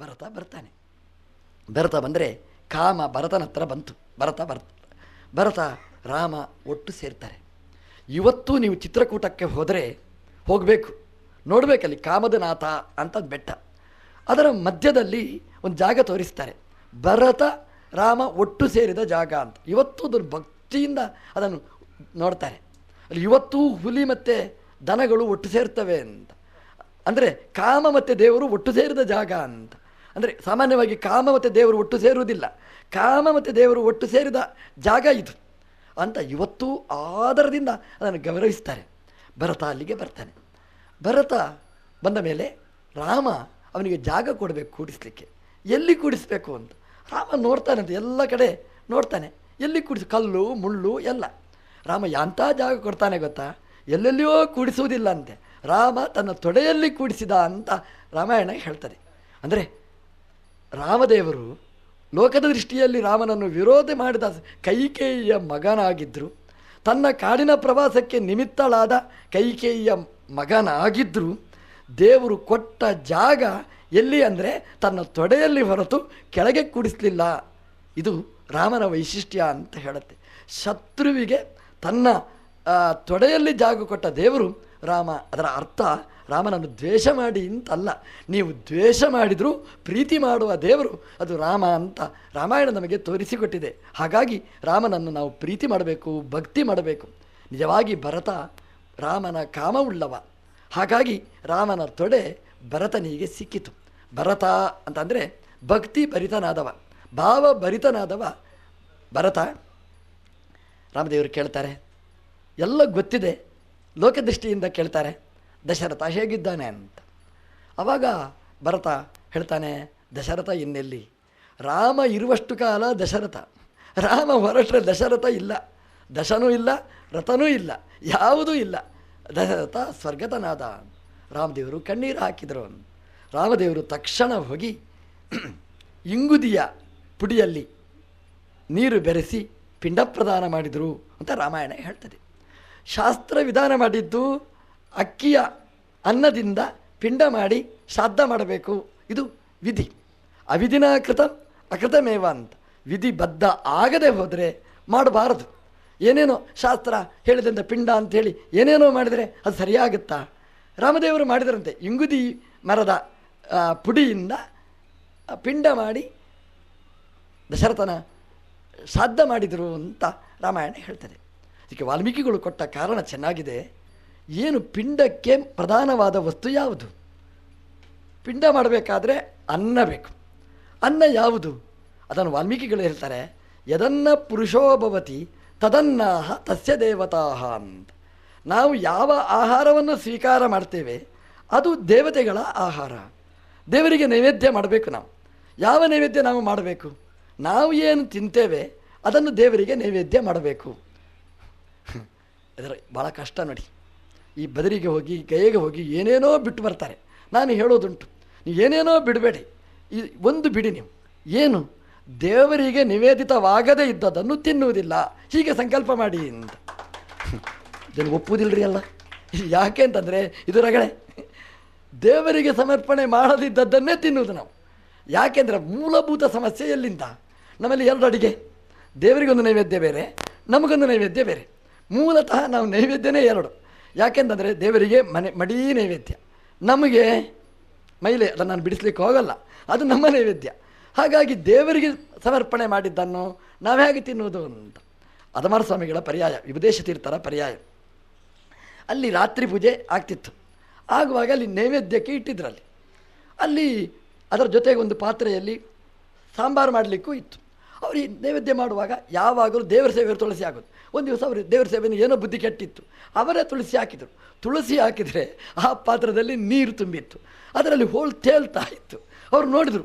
ಭರತ ಬರ್ತಾನೆ. ಭರತ ಬಂದರೆ ಕಾಮ ಭರತನ ಹತ್ರ ಬಂತು. ಭರತ ಬರ್ತ ಭರತ, ರಾಮ ಒಟ್ಟು ಸೇರ್ತಾರೆ. ಇವತ್ತು ನೀವು ಚಿತ್ರಕೂಟಕ್ಕೆ ಹೋದರೆ ಹೋಗಬೇಕು. ನೋಡಬೇಕಲ್ಲಿ ಕಾಮದನಾಥ ಅಂತ ಬೆಟ್ಟ. ಅದರ ಮಧ್ಯದಲ್ಲಿ ಒಂದು ಜಾಗ ತೋರಿಸ್ತಾರೆ. ಭರತ, ರಾಮ ಒಟ್ಟು ಸೇರಿದ ಜಾಗ ಅಂತ. ಇವತ್ತು ಅದರ ಭಕ್ತಿಯಿಂದ ಅದನ್ನು ನೋಡ್ತಾರೆ. ಅಲ್ಲಿ ಇವತ್ತು ಹುಲಿ ಮತ್ತು ದನಗಳು ಒಟ್ಟು ಸೇರ್ತವೆ ಅಂತ. ಅಂದರೆ ಕಾಮ ಮತ್ತು ದೇವರು ಒಟ್ಟು ಸೇರಿದ ಜಾಗ ಅಂತ. ಅಂದರೆ ಸಾಮಾನ್ಯವಾಗಿ ಕಾಮ ಮತ್ತು ದೇವರು ಒಟ್ಟು ಸೇರುವುದಿಲ್ಲ. ಕಾಮ ಮತ್ತು ದೇವರು ಒಟ್ಟು ಸೇರಿದ ಜಾಗ ಇದು. ಅಂತ ಇವತ್ತು ಆಧಾರದಿಂದ ಅದನ್ನು ಗೌರವಿಸ್ತಾರೆ. ಭರತ ಅಲ್ಲಿಗೆ ಬರ್ತಾನೆ. ಭರತ ಬಂದ ಮೇಲೆ ರಾಮ ಅವನಿಗೆ ಜಾಗ ಕೊಡಬೇಕು ಕೂಡಿಸ್ಲಿಕ್ಕೆ. ಎಲ್ಲಿ ಕೂಡಿಸ್ಬೇಕು ಅಂತ. ರಾಮ ನೋಡ್ತಾನೆ ಅಂತ ಎಲ್ಲ ಕಡೆ ನೋಡ್ತಾನೆ. ಎಲ್ಲಿ ಕೂಡಿಸ್, ಕಲ್ಲು, ಮುಳ್ಳು ಎಲ್ಲ. ರಾಮ ಎಂಥ ಜಾಗ ಕೊಡ್ತಾನೆ ಗೊತ್ತಾ? ಎಲ್ಲೆಲ್ಲಿಯೋ ಕೂಡಿಸುವುದಿಲ್ಲ ಅಂತೆ. ರಾಮ ತನ್ನ ತೊಡೆಯಲ್ಲಿ ಕೂಡಿಸಿದ ಅಂತ ರಾಮಾಯಣ ಹೇಳ್ತದೆ. ಅಂದರೆ ರಾಮದೇವರು ಲೋಕದ ದೃಷ್ಟಿಯಲ್ಲಿ ರಾಮನನ್ನು ವಿರೋಧ ಮಾಡಿದ ಕೈಕೇಯಿಯ ಮಗನಾಗಿದ್ದರು. ತನ್ನ ಕಾಡಿನ ಪ್ರವಾಸಕ್ಕೆ ನಿಮಿತ್ತಳಾದ ಕೈಕೇಯಿಯ ಮಗನಾಗಿದ್ದರು. ದೇವರು ಕೊಟ್ಟ ಜಾಗ ಎಲ್ಲಿ ಅಂದರೆ ತನ್ನ ತೊಡೆಯಲ್ಲಿ ಹೊರತು ಕೆಳಗೆ ಕೂಡಿಸಲಿಲ್ಲ. ಇದು ರಾಮನ ವೈಶಿಷ್ಟ್ಯ ಅಂತ ಹೇಳುತ್ತೆ. ಶತ್ರುವಿಗೆ ತನ್ನ ತೊಡೆಯಲ್ಲಿ ಜಾಗ ಕೊಟ್ಟ ದೇವರು ರಾಮ. ಅದರ ಅರ್ಥ ರಾಮನನ್ನು ದ್ವೇಷ ಮಾಡಿ ಅಂತಲ್ಲ ನೀವು ದ್ವೇಷ ಮಾಡಿದರೂ ಪ್ರೀತಿ ಮಾಡುವ ದೇವರು ಅದು ರಾಮ ಅಂತ ರಾಮಾಯಣ ನಮಗೆ ತೋರಿಸಿಕೊಟ್ಟಿದೆ. ಹಾಗಾಗಿ ರಾಮನನ್ನು ನಾವು ಪ್ರೀತಿ ಮಾಡಬೇಕು, ಭಕ್ತಿ ಮಾಡಬೇಕು. ನಿಜವಾಗಿ ಭರತ ರಾಮನ ಕಾಮವುಳ್ಳವ. ಹಾಗಾಗಿ ರಾಮನ ತೊಡೆ ಭರತನಿಗೆ ಸಿಕ್ಕಿತು. ಭರತ ಅಂತಂದರೆ ಭಕ್ತಿ ಭರಿತನಾದವ. ಭಾವ ಭರಿತನಾದವ ಭರತ. ರಾಮದೇವರು ಕೇಳ್ತಾರೆ, ಎಲ್ಲ ಗೊತ್ತಿದೆ, ಲೋಕದೃಷ್ಟಿಯಿಂದ ಕೇಳ್ತಾರೆ. ದಶರಥ ಹೇಗಿದ್ದಾನೆ ಅಂತ. ಆವಾಗ ಭರತ ಹೇಳ್ತಾನೆ, ದಶರಥ ಇನ್ನೆಲ್ಲಿ? ರಾಮ ಇರುವಷ್ಟು ಕಾಲ ದಶರಥ. ರಾಮ ಹೊರಟ್ರೆ ದಶರಥ ಇಲ್ಲ. ದಶನೂ ಇಲ್ಲ, ರಥನೂ ಇಲ್ಲ, ಯಾವುದೂ ಇಲ್ಲ. ದಶರಥ ಸ್ವರ್ಗತನಾದ ರಾಮದೇವರು ಕಣ್ಣೀರು ಹಾಕಿದರು ರಾಮದೇವರು ತಕ್ಷಣ ಹೋಗಿ ಇಂಗುದಿಯ ಪುಡಿಯಲ್ಲಿ ನೀರು ಬೆರೆಸಿ ಪಿಂಡ ಪ್ರದಾನ ಮಾಡಿದರು ಅಂತ ರಾಮಾಯಣ ಹೇಳ್ತದೆ. ಶಾಸ್ತ್ರ ವಿಧಾನ ಮಾಡಿದ್ದು ಅಕ್ಕಿಯ ಅನ್ನದಿಂದ ಪಿಂಡ ಮಾಡಿ ಶ್ರಾದ್ದ ಮಾಡಬೇಕು. ಇದು ವಿಧಿ. ಅವಿಧಿನ ಕೃತ ಅಕೃತಮೇವ ಅಂತ. ವಿಧಿ ಬದ್ಧ ಆಗದೆ ಹೋದರೆ ಮಾಡಬಾರದು. ಏನೇನೋ ಶಾಸ್ತ್ರ ಹೇಳಿದಂಥ ಪಿಂಡ ಅಂಥೇಳಿ ಏನೇನೋ ಮಾಡಿದರೆ ಅದು ಸರಿಯಾಗುತ್ತಾ? ರಾಮದೇವರು ಮಾಡಿದರಂತೆ. ಇಂಗುದಿ ಮರದ ಪುಡಿಯಿಂದ ಪಿಂಡ ಮಾಡಿ ದಶರಥನ ಶ್ರಾದ್ದ ಮಾಡಿದರು ಅಂತ ರಾಮಾಯಣ ಹೇಳ್ತದೆ. ಇದಕ್ಕೆ ವಾಲ್ಮೀಕಿಗಳು ಕೊಟ್ಟ ಕಾರಣ ಚೆನ್ನಾಗಿದೆ. ಏನು ಪಿಂಡಕ್ಕೆ ಪ್ರಧಾನವಾದ ವಸ್ತು ಯಾವುದು? ಪಿಂಡ ಮಾಡಬೇಕಾದ್ರೆ ಅನ್ನ ಬೇಕು. ಅನ್ನ ಯಾವುದು? ಅದನ್ನು ವಾಲ್ಮೀಕಿಗಳು ಹೇಳ್ತಾರೆ, ಯದನ್ನ ಪುರುಷೋಭವತಿ ತದನ್ನಾಹ ತಸ್ಯ ದೇವತಾ ಅಂತ. ನಾವು ಯಾವ ಆಹಾರವನ್ನು ಸ್ವೀಕಾರ ಮಾಡ್ತೇವೆ, ಅದು ದೇವತೆಗಳ ಆಹಾರ. ದೇವರಿಗೆ ನೈವೇದ್ಯ ಮಾಡಬೇಕು ನಾವು. ಯಾವ ನೈವೇದ್ಯ ನಾವು ಮಾಡಬೇಕು? ನಾವು ಏನು ತಿಂತೇವೆ, ಅದನ್ನು ದೇವರಿಗೆ ನೈವೇದ್ಯ ಮಾಡಬೇಕು. ಅದರ ಭಾಳ ಕಷ್ಟ ನೋಡಿ. ಈ ಬದರಿಗೆ ಹೋಗಿ ಗಯೆಗೆ ಹೋಗಿ ಏನೇನೋ ಬಿಟ್ಟು ಬರ್ತಾರೆ. ನಾನು ಹೇಳೋದುಂಟು. ನೀವು ಏನೇನೋ ಬಿಡಬೇಡಿ. ಈ ಒಂದು ಬಿಡಿ ನೀವು. ಏನು? ದೇವರಿಗೆ ನಿವೇದಿತವಾಗದೇ ಇದ್ದದನ್ನು ತಿನ್ನುವುದಿಲ್ಲ. ಹೀಗೆ ಸಂಕಲ್ಪ ಮಾಡಿ ಅಂತ. ಇದನ್ನು ಒಪ್ಪುವುದಿಲ್ಲರಿ ಅಲ್ಲ? ಯಾಕೆ ಅಂತಂದರೆ, ಇದು ರಗಳೆ. ದೇವರಿಗೆ ಸಮರ್ಪಣೆ ಮಾಡದಿದ್ದದ್ದನ್ನೇ ತಿನ್ನುವುದು ನಾವು. ಯಾಕೆಂದರೆ ಮೂಲಭೂತ ಸಮಸ್ಯೆ ಎಲ್ಲಿಂದ? ನಮ್ಮಲ್ಲಿ ಎರಡು ಅಡಿಗೆ. ದೇವರಿಗೊಂದು ನೈವೇದ್ಯ ಬೇರೆ, ನಮಗೊಂದು ನೈವೇದ್ಯ ಬೇರೆ. ಮೂಲತಃ ನಾವು ನೈವೇದ್ಯನೇ ಎರಡು. ಯಾಕೆಂತಂದರೆ ದೇವರಿಗೆ ಮನೆ ಮಡೀ ನೈವೇದ್ಯ. ನಮಗೆ ಮೈಲೆ ಅದನ್ನು ನಾನು ಬಿಡಿಸ್ಲಿಕ್ಕೆ ಹೋಗಲ್ಲ. ಅದು ನಮ್ಮ ನೈವೇದ್ಯ. ಹಾಗಾಗಿ ದೇವರಿಗೆ ಸಮರ್ಪಣೆ ಮಾಡಿದ್ದನ್ನು ನಾವು ಹೇಗೆ ತಿನ್ನುವುದು ಅಂತ. ಅದಮಾರ ಸ್ವಾಮಿಗಳ ಪರ್ಯಾಯ, ವಿಭದೇಶ ತೀರ್ಥರ ಪರ್ಯಾಯ. ಅಲ್ಲಿ ರಾತ್ರಿ ಪೂಜೆ ಆಗ್ತಿತ್ತು. ಆಗುವಾಗ ಅಲ್ಲಿ ನೈವೇದ್ಯಕ್ಕೆ ಇಟ್ಟಿದ್ರಲ್ಲಿ. ಅಲ್ಲಿ ಅದರ ಜೊತೆಗೆ ಒಂದು ಪಾತ್ರೆಯಲ್ಲಿ ಸಾಂಬಾರು ಮಾಡಲಿಕ್ಕೂ ಇತ್ತು. ಅವರು ಈ ನೈವೇದ್ಯ ಮಾಡುವಾಗ ಯಾವಾಗಲೂ ದೇವರ ಸೇವೆ ತುಳಸಿ ಆಗೋದು ಒಂದು ದಿವಸ ಅವರು ದೇವರ ಸೇವೆಯನ್ನು ಏನೋ ಬುದ್ಧಿ ಕೆಟ್ಟಿತ್ತು. ಅವರೇ ತುಳಸಿ ಹಾಕಿದರು. ತುಳಸಿ ಹಾಕಿದರೆ ಆ ಪಾತ್ರದಲ್ಲಿ ನೀರು ತುಂಬಿತ್ತು. ಅದರಲ್ಲಿ ಹೋಳು ತೇಳ್ತಾ ಇತ್ತು. ಅವರು ನೋಡಿದರು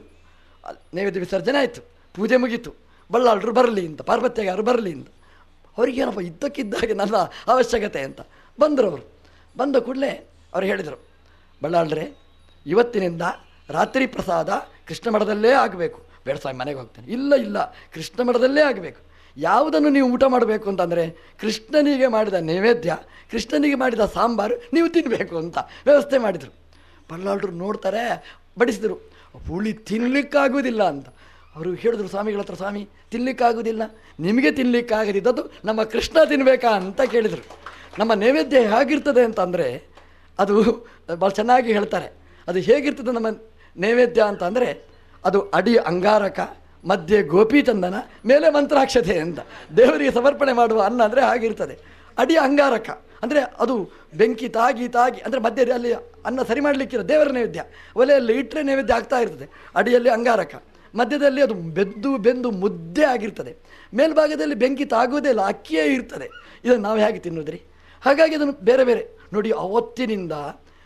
ನೈವೇದ್ಯ ವಿಸರ್ಜನೆ ಆಯಿತು. ಪೂಜೆ ಮುಗೀತು. ಬಳ್ಳಾಳರು ಬರಲಿ ಅಂತ ಪಾರ್ವತ್ಯಗಾರರು ಬರಲಿ ಅಂತ. ಅವರಿಗೇನಪ್ಪ ಇದ್ದಕ್ಕಿದ್ದಾಗೆ ನನ್ನ ಅವಶ್ಯಕತೆ ಅಂತ. ಬಂದರು ಅವರು. ಬಂದ ಕೂಡಲೇ ಅವ್ರು ಹೇಳಿದರು, ಬಳ್ಳಾಳ್ರೆ, ಇವತ್ತಿನಿಂದ ರಾತ್ರಿ ಪ್ರಸಾದ ಕೃಷ್ಣ ಮಠದಲ್ಲೇ ಆಗಬೇಕು. ಬೇಡ ಸ್ವಾಮಿ, ಮನೆಗೆ ಹೋಗ್ತೇನೆ. ಇಲ್ಲ ಇಲ್ಲ, ಕೃಷ್ಣ ಮಠದಲ್ಲೇ ಆಗಬೇಕು. ಯಾವುದನ್ನು ನೀವು ಊಟ ಮಾಡಬೇಕು ಅಂತಂದರೆ ಕೃಷ್ಣನಿಗೆ ಮಾಡಿದ ನೈವೇದ್ಯ, ಕೃಷ್ಣನಿಗೆ ಮಾಡಿದ ಸಾಂಬಾರು ನೀವು ತಿನ್ನಬೇಕು ಅಂತ ವ್ಯವಸ್ಥೆ ಮಾಡಿದರು. ಬಳ್ಳಾಳ್ರು ನೋಡ್ತಾರೆ, ಬಡಿಸಿದರು. ಹುಳಿ ತಿನ್ನಲಿಕ್ಕಾಗೋದಿಲ್ಲ ಅಂತ. ಅವರು ಹೇಳಿದ್ರು, ಸ್ವಾಮಿಗಳ ಹತ್ರ, ಸ್ವಾಮಿ ತಿನ್ನಲಿಕ್ಕಾಗೋದಿಲ್ಲ ನಿಮಗೆ ತಿನ್ನಲಿಕ್ಕಾಗದಿದ್ದದ್ದು ನಮ್ಮ ಕೃಷ್ಣ ತಿನ್ನಬೇಕಾ ಅಂತ ಕೇಳಿದರು. ನಮ್ಮ ನೈವೇದ್ಯ ಹೇಗಿರ್ತದೆ ಅಂತಂದರೆ, ಅದು ಭಾಳ ಚೆನ್ನಾಗಿ ಹೇಳ್ತಾರೆ. ಅದು ಹೇಗಿರ್ತದೆ ನಮ್ಮ ನೈವೇದ್ಯ ಅಂತಂದರೆ, ಅದು ಅಡಿ ಅಂಗಾರಕ ಮಧ್ಯೆ ಗೋಪಿ ಚಂದನ, ಮೇಲೆ ಮಂತ್ರಾಕ್ಷತೆ ಅಂತ. ದೇವರಿಗೆ ಸಮರ್ಪಣೆ ಮಾಡುವ ಅನ್ನ ಅಂದರೆ ಹಾಗಿರ್ತದೆ. ಅಡಿ ಅಂಗಾರಕ, ಅಂದರೆ ಅದು ಬೆಂಕಿ ತಾಗಿ ತಾಗಿ, ಅಂದರೆ ಮಧ್ಯದಲ್ಲಿ ಅನ್ನ ಸರಿ ಮಾಡಲಿಕ್ಕಿರೋ ದೇವರ ನೈವೇದ್ಯ. ಒಲೆಯಲ್ಲಿ ಇಟ್ಟರೆ ನೈವೇದ್ಯ ಆಗ್ತಾ ಇರ್ತದೆ. ಅಡಿಯಲ್ಲಿ ಅಂಗಾರಕ. ಮಧ್ಯದಲ್ಲಿ ಅದು ಬೆದ್ದು ಬೆಂದು ಮುದ್ದೆ ಆಗಿರ್ತದೆ. ಮೇಲ್ಭಾಗದಲ್ಲಿ ಬೆಂಕಿ ತಾಗುವುದೇ ಇಲ್ಲ, ಅಕ್ಕಿಯೇ ಇರ್ತದೆ. ಇದನ್ನು ನಾವು ಹೇಗೆ ತಿನ್ನೋದ್ರಿ? ಹಾಗಾಗಿ ಅದನ್ನು ಬೇರೆ ಬೇರೆ. ನೋಡಿ, ಅವತ್ತಿನಿಂದ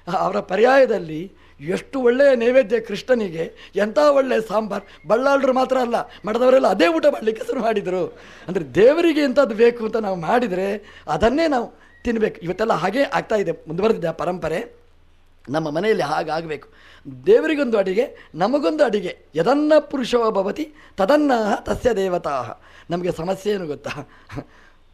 ಅವರ ಪರ್ಯಾಯದಲ್ಲಿ ಎಷ್ಟು ಒಳ್ಳೆಯ ನೈವೇದ್ಯ ಕೃಷ್ಣನಿಗೆ, ಎಂಥ ಒಳ್ಳೆಯ ಸಾಂಬಾರ್ ಬಳ್ಳಾಳರು ಮಾತ್ರ ಅಲ್ಲ, ಮಠದವರೆಲ್ಲ ಅದೇ ಊಟ ಮಾಡಲಿಕ್ಕೆ ಶುರು ಮಾಡಿದರು. ಅಂದರೆ ದೇವರಿಗೆ ಎಂಥದ್ದು ಬೇಕು ಅಂತ ನಾವು ಮಾಡಿದರೆ ಅದನ್ನೇ ನಾವು ತಿನ್ನಬೇಕು ಇವತ್ತೆಲ್ಲ ಹಾಗೇ ಆಗ್ತಾ ಇದೆ, ಮುಂದುವರೆದಿದೆ ಪರಂಪರೆ. ನಮ್ಮ ಮನೆಯಲ್ಲಿ ಹಾಗಾಗಬೇಕು ದೇವರಿಗೊಂದು ಅಡಿಗೆ, ನಮಗೊಂದು ಅಡಿಗೆ. ಯದನ್ನ ಪುರುಷವ ಭವತಿ ತದನ್ನ ತಸ್ಯ ದೇವತಾ ನಮಗೆ ಸಮಸ್ಯೆ ಏನು ಗೊತ್ತಾ?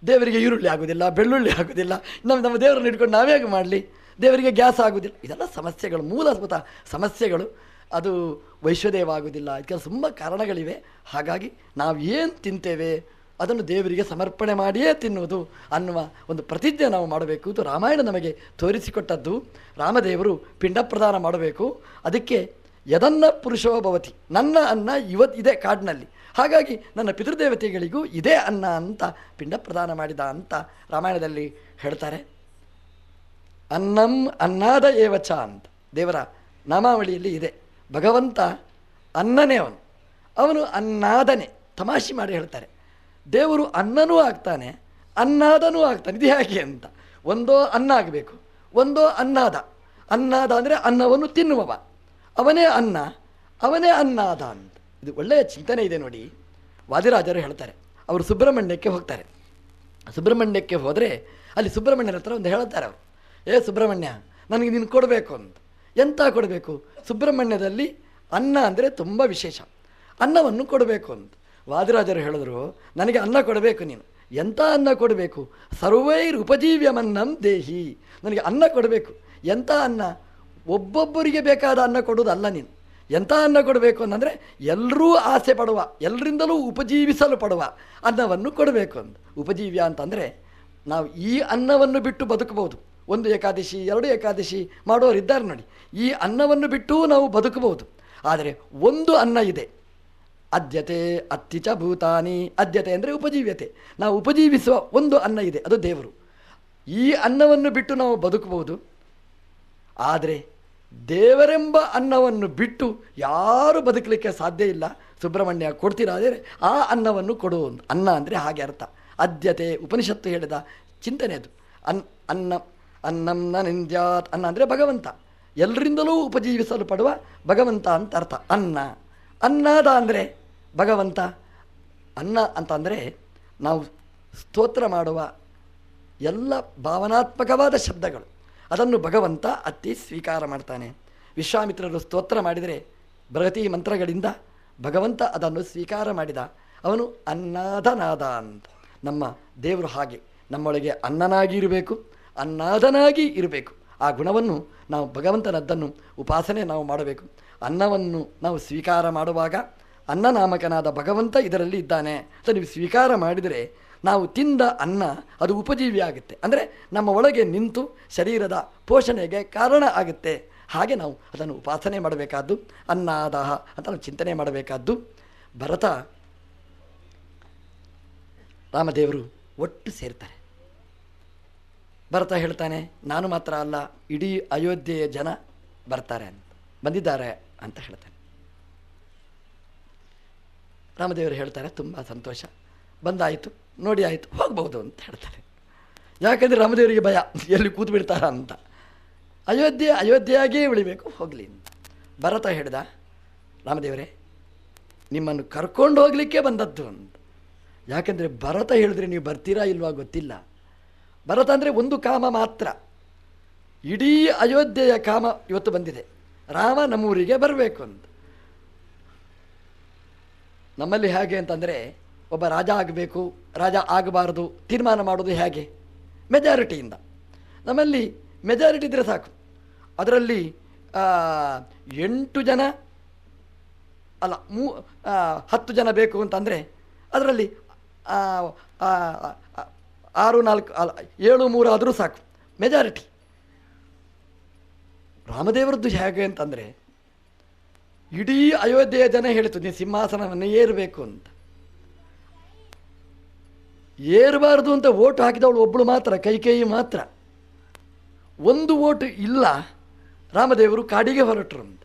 ದೇವರಿಗೆ ಈರುಳ್ಳಿ ಆಗೋದಿಲ್ಲ, ಬೆಳ್ಳುಳ್ಳಿ ಆಗೋದಿಲ್ಲ. ನಮ್ಮ ನಮ್ಮ ದೇವರನ್ನು ಇಟ್ಕೊಂಡು ನಾವೇಗೆ ಮಾಡಲಿ. ದೇವರಿಗೆ ಗ್ಯಾಸ್ ಆಗುವುದಿಲ್ಲ. ಇದೆಲ್ಲ ಸಮಸ್ಯೆಗಳು, ಮೂಲಭೂತ ಸಮಸ್ಯೆಗಳು. ಅದು ವೈಶ್ವದೇವ ಆಗುವುದಿಲ್ಲ ಇದಕ್ಕೆ ತುಂಬ ಕಾರಣಗಳಿವೆ. ಹಾಗಾಗಿ ನಾವು ಏನು ತಿಂತೇವೆ, ಅದನ್ನು ದೇವರಿಗೆ ಸಮರ್ಪಣೆ ಮಾಡಿಯೇ ತಿನ್ನುವುದು ಅನ್ನುವ ಒಂದು ಪ್ರತಿಜ್ಞೆ ನಾವು ಮಾಡಬೇಕು. ಇದು ರಾಮಾಯಣ ನಮಗೆ ತೋರಿಸಿಕೊಟ್ಟದ್ದು. ರಾಮದೇವರು ಪಿಂಡ ಪ್ರದಾನ ಮಾಡಬೇಕು. ಅದಕ್ಕೆ ಯದನ್ನ ಪುರುಷೋ ಭವತಿ, ನನ್ನ ಅನ್ನ ಇವತ್ತು ಇದೆ ಕಾಡಿನಲ್ಲಿ. ಹಾಗಾಗಿ ನನ್ನ ಪಿತೃದೇವತೆಗಳಿಗೂ ಇದೇ ಅನ್ನ ಅಂತ ಪಿಂಡ ಪ್ರದಾನ ಮಾಡಿದ ಅಂತ ರಾಮಾಯಣದಲ್ಲಿ ಹೇಳ್ತಾರೆ. ಅನ್ನಂ ಅನ್ನಾದ ಏವಚ ಅಂತ. ದೇವರ ನಾಮಾವಳಿಯಲ್ಲಿ ಇದೆ. ಭಗವಂತ ಅನ್ನನೇ ಅವನು. ಅವನು ಅನ್ನಾದನೆ, ತಮಾಷೆ ಮಾಡಿ ಹೇಳ್ತಾರೆ. ದೇವರು ಅನ್ನನೂ ಆಗ್ತಾನೆ, ಅನ್ನಾದನೂ ಆಗ್ತಾನೆ. ಇದು ಹೇಗೆ ಅಂತ. ಒಂದೋ ಅನ್ನ ಆಗಬೇಕು, ಒಂದೋ ಅನ್ನಾದ. ಅನ್ನಾದ ಅಂದರೆ ಅನ್ನವನ್ನು ತಿನ್ನುವವ. ಅವನೇ ಅನ್ನ, ಅವನೇ ಅನ್ನಾದ ಅಂತ. ಇದು ಒಳ್ಳೆಯ ಚಿಂತನೆ ಇದೆ ನೋಡಿ. ವಾದಿರಾಜರು ಹೇಳ್ತಾರೆ. ಅವರು ಸುಬ್ರಹ್ಮಣ್ಯಕ್ಕೆ ಹೋಗ್ತಾರೆ. ಸುಬ್ರಹ್ಮಣ್ಯಕ್ಕೆ ಹೋದರೆ ಅಲ್ಲಿ ಸುಬ್ರಹ್ಮಣ್ಯರ ಹತ್ರ ಒಂದು ಹೇಳ್ತಾರೆ ಅವರು. ಏ ಸುಬ್ರಹ್ಮಣ್ಯ, ನನಗೆ ನೀನು ಕೊಡಬೇಕು ಅಂತ. ಎಂಥ ಕೊಡಬೇಕು? ಸುಬ್ರಹ್ಮಣ್ಯದಲ್ಲಿ ಅನ್ನ ಅಂದರೆ ತುಂಬ ವಿಶೇಷ. ಅನ್ನವನ್ನು ಕೊಡಬೇಕು ಅಂತ. ವಾದಿರಾಜರು ಹೇಳಿದ್ರು, ನನಗೆ ಅನ್ನ ಕೊಡಬೇಕು ನೀನು. ಎಂಥ ಅನ್ನ ಕೊಡಬೇಕು? ಸರ್ವೈರ್ ಉಪಜೀವ್ಯಮನ್ನಂ ದೇಹಿ. ನನಗೆ ಅನ್ನ ಕೊಡಬೇಕು. ಎಂಥ ಅನ್ನ? ಒಬ್ಬೊಬ್ಬರಿಗೆ ಬೇಕಾದ ಅನ್ನ ಕೊಡೋದಲ್ಲ ನೀನು. ಎಂಥ ಅನ್ನ ಕೊಡಬೇಕು ಅಂತಂದರೆ ಎಲ್ಲರೂ ಆಸೆ ಪಡುವ ಎಲ್ಲರಿಂದಲೂ ಉಪಜೀವಿಸಲು ಪಡುವ ಅನ್ನವನ್ನು ಕೊಡಬೇಕು ಅಂತ. ಉಪಜೀವ್ಯ ಅಂತಂದರೆ ನಾವು ಈ ಅನ್ನವನ್ನು ಬಿಟ್ಟು ಬದುಕಬಹುದು. ಒಂದು ಏಕಾದಶಿ, ಎರಡು ಏಕಾದಶಿ ಮಾಡೋರು ಇದ್ದಾರೆ ನೋಡಿ. ಈ ಅನ್ನವನ್ನು ಬಿಟ್ಟು ನಾವು ಬದುಕಬಹುದು. ಆದರೆ ಒಂದು ಅನ್ನ ಇದೆ. ಅದ್ಯತೆ ಅತ್ಯಚ ಭೂತಾನಿ. ಅದ್ಯತೆ ಅಂದರೆ ಉಪಜೀವ್ಯತೆ. ನಾವು ಉಪಜೀವಿಸುವ ಒಂದು ಅನ್ನ ಇದೆ, ಅದು ದೇವರು. ಈ ಅನ್ನವನ್ನು ಬಿಟ್ಟು ನಾವು ಬದುಕಬಹುದು. ಆದರೆ ದೇವರೆಂಬ ಅನ್ನವನ್ನು ಬಿಟ್ಟು ಯಾರು ಬದುಕಲಿಕ್ಕೆ ಸಾಧ್ಯ ಇಲ್ಲ. ಸುಬ್ರಹ್ಮಣ್ಯ ಕೊಡ್ತೀರಾದರೆ ಆ ಅನ್ನವನ್ನು ಕೊಡುವ ಅನ್ನ ಅಂದರೆ ಹಾಗೆ ಅರ್ಥ. ಅದ್ಯತೆ, ಉಪನಿಷತ್ತು ಹೇಳಿದ ಚಿಂತನೆ ಅದು. ಅನ್ ಅನ್ನ ಅನ್ನಂ ನ ನಿಂದ್ಯಾತ್ ಅನ್ನ ಅಂದರೆ ಭಗವಂತ. ಎಲ್ಲರಿಂದಲೂ ಉಪಜೀವಿಸಲು ಪಡುವ ಭಗವಂತ ಅಂತ ಅರ್ಥ. ಅನ್ನ. ಅನ್ನದ ಅಂದರೆ ಭಗವಂತ. ಅನ್ನ ಅಂತಂದರೆ ನಾವು ಸ್ತೋತ್ರ ಮಾಡುವ ಎಲ್ಲ ಭಾವನಾತ್ಮಕವಾದ ಶಬ್ದಗಳು. ಅದನ್ನು ಭಗವಂತ ಅತ್ತಿ ಸ್ವೀಕಾರ ಮಾಡ್ತಾನೆ. ವಿಶ್ವಾಮಿತ್ರರು ಸ್ತೋತ್ರ ಮಾಡಿದರೆ ಬೃಹತಿ ಮಂತ್ರಗಳಿಂದ ಭಗವಂತ ಅದನ್ನು ಸ್ವೀಕಾರ ಮಾಡಿದ. ಅವನು ಅನ್ನಾದನಾದ ಅಂತ. ನಮ್ಮ ದೇವರು ಹಾಗೆ ನಮ್ಮೊಳಗೆ ಅನ್ನನಾಗಿ ಇರಬೇಕು ಅನ್ನಾದನಾಗಿ ಇರಬೇಕು. ಆ ಗುಣವನ್ನು ನಾವು ಭಗವಂತನದ್ದನ್ನು ಉಪಾಸನೆ ನಾವು ಮಾಡಬೇಕು. ಅನ್ನವನ್ನು ನಾವು ಸ್ವೀಕಾರ ಮಾಡುವಾಗ ಅನ್ನನಾಮಕನಾದ ಭಗವಂತ ಇದರಲ್ಲಿ ಇದ್ದಾನೆ ಅಂತ ನೀವು ಸ್ವೀಕಾರ ಮಾಡಿದರೆ ನಾವು ತಿಂದ ಅನ್ನ ಅದು ಉಪಜೀವಿ ಆಗುತ್ತೆ. ಅಂದರೆ ನಮ್ಮ ಒಳಗೆ ನಿಂತು ಶರೀರದ ಪೋಷಣೆಗೆ ಕಾರಣ ಆಗುತ್ತೆ. ಹಾಗೆ ನಾವು ಅದನ್ನು ಉಪಾಸನೆ ಮಾಡಬೇಕಾದ್ದು, ಅನ್ನಾದಾಹ ಅಂತ ನಾವು ಚಿಂತನೆ ಮಾಡಬೇಕಾದ್ದು. ಭರತ ರಾಮದೇವರು ಒಟ್ಟು ಸೇರ್ತಾರೆ. ಭರತ ಹೇಳ್ತಾನೆ, ನಾನು ಮಾತ್ರ ಅಲ್ಲ, ಇಡೀ ಅಯೋಧ್ಯೆಯ ಜನ ಬರ್ತಾರೆ ಅಂತ, ಬಂದಿದ್ದಾರೆ ಅಂತ ಹೇಳ್ತಾನೆ. ರಾಮದೇವರು ಹೇಳ್ತಾರೆ, ತುಂಬ ಸಂತೋಷ. ಬಂದಾಯಿತು, ನೋಡಿ ಆಯಿತು ಹೋಗ್ಬೋದು ಅಂತ ಹೇಳ್ತಾರೆ. ಯಾಕಂದರೆ ರಾಮದೇವರಿಗೆ ಭಯ, ಎಲ್ಲಿ ಕೂತು ಬಿಡ್ತಾರ ಅಂತ. ಅಯೋಧ್ಯೆ ಅಯೋಧ್ಯೆಯಾಗಿಯೇ ಉಳಿಬೇಕು, ಹೋಗಲಿ ಅಂತ. ಭರತ ಹೇಳ್ದ, ರಾಮದೇವರೇ, ನಿಮ್ಮನ್ನು ಕರ್ಕೊಂಡು ಹೋಗಲಿಕ್ಕೆ ಬಂದದ್ದು ಅಂತ. ಯಾಕಂದರೆ ಭರತ ಹೇಳಿದ್ರೆ ನೀವು ಬರ್ತೀರಾ ಇಲ್ವಾ ಗೊತ್ತಿಲ್ಲ. ಭರತ ಅಂದರೆ ಒಂದು ಕಾಮ ಮಾತ್ರ. ಇಡೀ ಅಯೋಧ್ಯೆಯ ಕಾಮ ಇವತ್ತು ಬಂದಿದೆ. ರಾಮ ನಮ್ಮೂರಿಗೆ ಬರಬೇಕು ಅಂತ. ನಮ್ಮಲ್ಲಿ ಹೇಗೆ ಅಂತಂದರೆ ಒಬ್ಬ ರಾಜ ಆಗಬೇಕು, ರಾಜ ಆಗಬಾರದು, ತೀರ್ಮಾನ ಮಾಡೋದು ಹೇಗೆ? ಮೆಜಾರಿಟಿಯಿಂದ ನಮ್ಮಲ್ಲಿ ಮೆಜಾರಿಟಿ ಇದ್ದರೆ ಸಾಕು. ಅದರಲ್ಲಿ ಎಂಟು ಜನ, ಅಲ್ಲ, ಮೂ ಹತ್ತು ಜನ ಬೇಕು ಅಂತಂದರೆ, ಅದರಲ್ಲಿ ಆರು, ನಾಲ್ಕು ಅಲ್ಲ ಏಳು, ಮೂರು ಆದರೂ ಸಾಕು. ಮೆಜಾರಿಟಿ ರಾಮದೇವರದ್ದು ಹೇಗೆ ಅಂತಂದರೆ, ಇಡೀ ಅಯೋಧ್ಯೆಯ ಜನ ಹೇಳಿತು ನೀವು ಸಿಂಹಾಸನವನ್ನು ಏರಬೇಕು ಅಂತ. ಏರಬಾರ್ದು ಅಂತ ಓಟು ಹಾಕಿದವಳು ಒಬ್ಬಳು ಮಾತ್ರ, ಕೈಕೇಯಿ ಮಾತ್ರ. ಒಂದು ಓಟು ಇಲ್ಲ, ರಾಮದೇವರು ಕಾಡಿಗೆ ಹೊರಟರು ಅಂತ.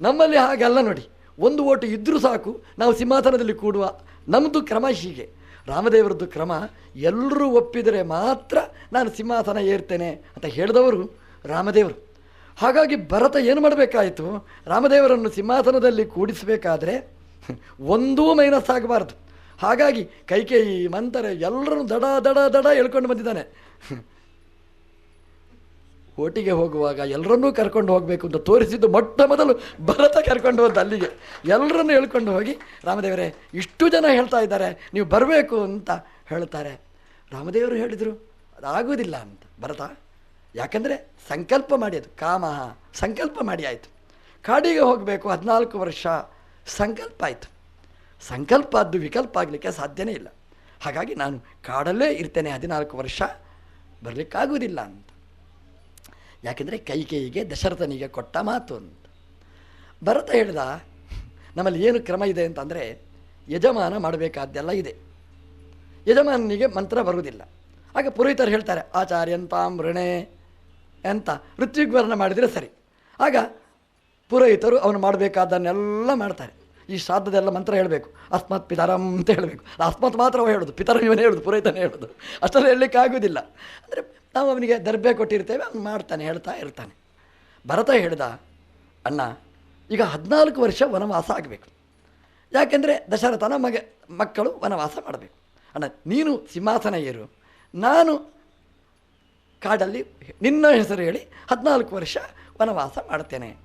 ನಮ್ಮಲ್ಲಿ ಹಾಗಲ್ಲ ನೋಡಿ, ಒಂದು ಓಟು ಇದ್ದರೂ ಸಾಕು, ನಾವು ಸಿಂಹಾಸನದಲ್ಲಿ ಕೂಡುವ ನಮ್ಮದು ಕ್ರಮ ಹೀಗೆ. ರಾಮದೇವರದ್ದು ಕ್ರಮ, ಎಲ್ಲರೂ ಒಪ್ಪಿದರೆ ಮಾತ್ರ ನಾನು ಸಿಂಹಾಸನ ಏರ್ತೇನೆ ಅಂತ ಹೇಳಿದವರು ರಾಮದೇವರು. ಹಾಗಾಗಿ ಭರತ ಏನು ಮಾಡಬೇಕಾಯಿತು? ರಾಮದೇವರನ್ನು ಸಿಂಹಾಸನದಲ್ಲಿ ಕೂಡಿಸಬೇಕಾದ್ರೆ ಒಂದೂ ಮೈನಸ್ ಆಗಬಾರ್ದು. ಹಾಗಾಗಿ ಕೈಕೇಯಿ, ಮಂತರ ಎಲ್ಲರನ್ನು ದಡ ದಡ ದಡ ಹೇಳ್ಕೊಂಡು ಬಂದಿದ್ದಾನೆ. ಓಟಿಗೆ ಹೋಗುವಾಗ ಎಲ್ಲರನ್ನೂ ಕರ್ಕೊಂಡು ಹೋಗಬೇಕು ಅಂತ ತೋರಿಸಿದ್ದು ಮೊಟ್ಟ ಮೊದಲು ಭರತ ಕರ್ಕೊಂಡು ಹೋದ ಅಲ್ಲಿಗೆ. ಎಲ್ಲರನ್ನೂ ಹೇಳ್ಕೊಂಡು ಹೋಗಿ, ರಾಮದೇವರೇ, ಇಷ್ಟು ಜನ ಹೇಳ್ತಾ ಇದ್ದಾರೆ, ನೀವು ಬರಬೇಕು ಅಂತ ಹೇಳ್ತಾರೆ. ರಾಮದೇವರು ಹೇಳಿದರು ಅದಾಗೋದಿಲ್ಲ ಅಂತ. ಭರತ, ಯಾಕಂದರೆ ಸಂಕಲ್ಪ ಮಾಡಿ ಕಾಮ, ಸಂಕಲ್ಪ ಮಾಡಿ ಆಯಿತು. ಕಾಡಿಗೆ ಹೋಗಬೇಕು ಹದಿನಾಲ್ಕು ವರ್ಷ, ಸಂಕಲ್ಪ ಆಯಿತು. ಸಂಕಲ್ಪ ಅದು ವಿಕಲ್ಪ ಆಗಲಿಕ್ಕೆ ಸಾಧ್ಯನೇ ಇಲ್ಲ. ಹಾಗಾಗಿ ನಾನು ಕಾಡಲ್ಲೇ ಇರ್ತೇನೆ ಹದಿನಾಲ್ಕು ವರ್ಷ, ಬರಲಿಕ್ಕಾಗುವುದಿಲ್ಲ ಅಂತ. ಯಾಕೆಂದರೆ ಕೈಕೇಯಿಗೆ ದಶರಥನಿಗೆ ಕೊಟ್ಟ ಮಾತು ಅಂತ. ಭರತ ಹೇಳ್ದ, ನಮ್ಮಲ್ಲಿ ಏನು ಕ್ರಮ ಇದೆ ಅಂತಂದರೆ ಯಜಮಾನ ಮಾಡಬೇಕಾದ್ದೆಲ್ಲ ಇದೆ. ಯಜಮಾನನಿಗೆ ಮಂತ್ರ ಬರುವುದಿಲ್ಲ. ಆಗ ಪುರೋಹಿತರು ಹೇಳ್ತಾರೆ, ಆಚಾರ್ಯಂತಾಂ ಋಣೆ ಅಂತ ಋತ್ವಿಗ್ವರ್ಣ ಮಾಡಿದರೆ ಸರಿ. ಆಗ ಪುರೋಹಿತರು ಅವನು ಮಾಡಬೇಕಾದನ್ನೆಲ್ಲ ಮಾಡ್ತಾರೆ. ಈ ಶ್ರಾದ್ದದೆಲ್ಲ ಮಂತ್ರ ಹೇಳಬೇಕು. ಅಸ್ಮತ್ ಪಿತರಂ ಅಂತ ಹೇಳಬೇಕು. ಅಸ್ಮತ್ ಮಾತ್ರ ಹೇಳೋದು, ಪಿತರಂ ಇವನೇ ಹೇಳೋದು, ಪುರೋಹಿತನೇ ಹೇಳೋದು. ಅಷ್ಟರಲ್ಲಿ ಹೇಳಲಿಕ್ಕೆ ಆಗೋದಿಲ್ಲ ಅಂದರೆ ನಾವು ಅವನಿಗೆ ದರ್ಬೆ ಕೊಟ್ಟಿರ್ತೇವೆ, ಅವನು ಮಾಡ್ತಾನೆ, ಹೇಳ್ತಾ ಇರ್ತಾನೆ. ಭರತ ಹೇಳ್ದ, ಅಣ್ಣ, ಈಗ ಹದಿನಾಲ್ಕು ವರ್ಷ ವನವಾಸ ಆಗಬೇಕು. ಯಾಕೆಂದರೆ ದಶರಥನ ಮಗ, ಮಕ್ಕಳು ವನವಾಸ ಮಾಡಬೇಕು. ಅಣ್ಣ, ನೀನು ಸಿಂಹಾಸನ ಏರು. ನಾನು ಕಾಡಲ್ಲಿ, ನಿನ್ನ ಹೆಸರು ಹೇಳಿ ಹದಿನಾಲ್ಕು ವರ್ಷ ವನವಾಸ ಮಾಡ್ತೇನೆ.